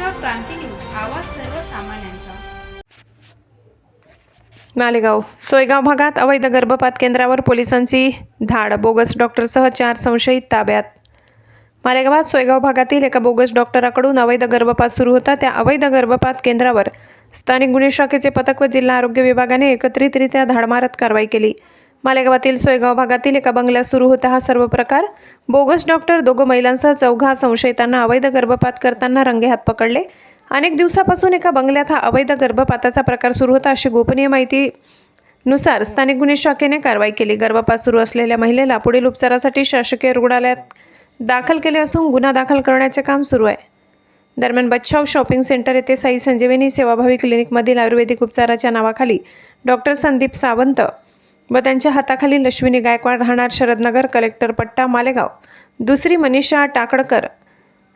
क्रांती news आवाज सर्वसामान्यांचा. मालेगाव सोयगाव भागात अवैध गर्भपात केंद्रावर पोलिसांची धाड बोगस डॉक्टरसह चार संशयित ताब्यात. मालेगावात सोयगाव भागातील एका बोगस डॉक्टराकडून अवैध गर्भपात सुरू होता. त्या अवैध गर्भपात केंद्रावर स्थानिक गुन्हे शाखेचे पथक व जिल्हा आरोग्य विभागाने एकत्रितरित्या धाड मारत कारवाई केली. मालेगावातील सोयगाव भागातील एका बंगल्यात सुरू होता हा सर्व प्रकार. बोगस डॉक्टर दोघं महिलांसह चौघा संशयितांना अवैध गर्भपात करताना रंगेहात पकडले. अनेक दिवसापासून एका बंगल्यात हा अवैध गर्भपाताचा प्रकार सुरू होता अशी गोपनीय माहिती नुसार स्थानिक गुन्हे शाखेने कारवाई केली. गर्भपात सुरू असलेल्या महिलेला पुढील उपचारासाठी शासकीय रुग्णालयात दाखल केले असून गुन्हा दाखल करण्याचे काम सुरू आहे. दरम्यान बच्छाव शॉपिंग सेंटर येथे साई संजीवनी सेवाभावी क्लिनिकमधील आयुर्वेदिक उपचाराच्या नावाखाली डॉक्टर संदीप सावंत व त्यांच्या हाताखाली लक्ष्मीनी गायकवाड राहणार शरदनगर कलेक्टर पट्टा मालेगाव. दुसरी मनीषा टाकडकर.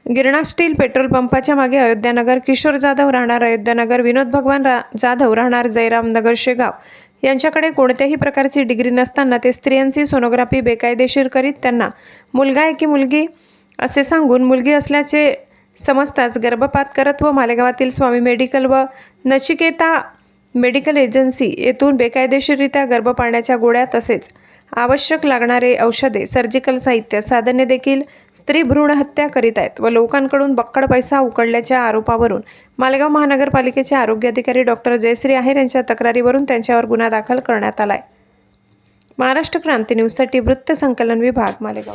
गिरणा स्टील पेट्रोल पंपाच्या मागे अयोध्यानगर किशोर जाधव राहणार अयोध्यानगर विनोद भगवान रा जाधव राहणार जयराम नगर शेगाव. यांच्याकडे कोणत्याही प्रकारची डिग्री नसताना ते स्त्रियांची सोनोग्राफी बेकायदेशीर करीत त्यांना मुलगा आहे की मुलगी? असे सांगून मुलगी असल्याचे समजताच गर्भपात करत व मालेगावातील स्वामी मेडिकल व नचिकेता मेडिकल एजन्सी येथून बेकायदेशीररित्या गर्भ पाण्याच्या गोळ्या तसेच आवश्यक लागणारे औषधे सर्जिकल साहित्य साधने देखील स्त्री भ्रूण हत्या करीत आहेत व लोकांकडून बक्कड पैसा उकळल्याच्या आरोपावरून मालेगाव महानगरपालिकेचे आरोग्य अधिकारी डॉक्टर जयश्री आहेर यांच्या तक्रारीवरून त्यांच्यावर गुन्हा दाखल करण्यात आला आहे महाराष्ट्र क्रांती न्यूजसाठी वृत्त संकलन विभाग मालेगाव.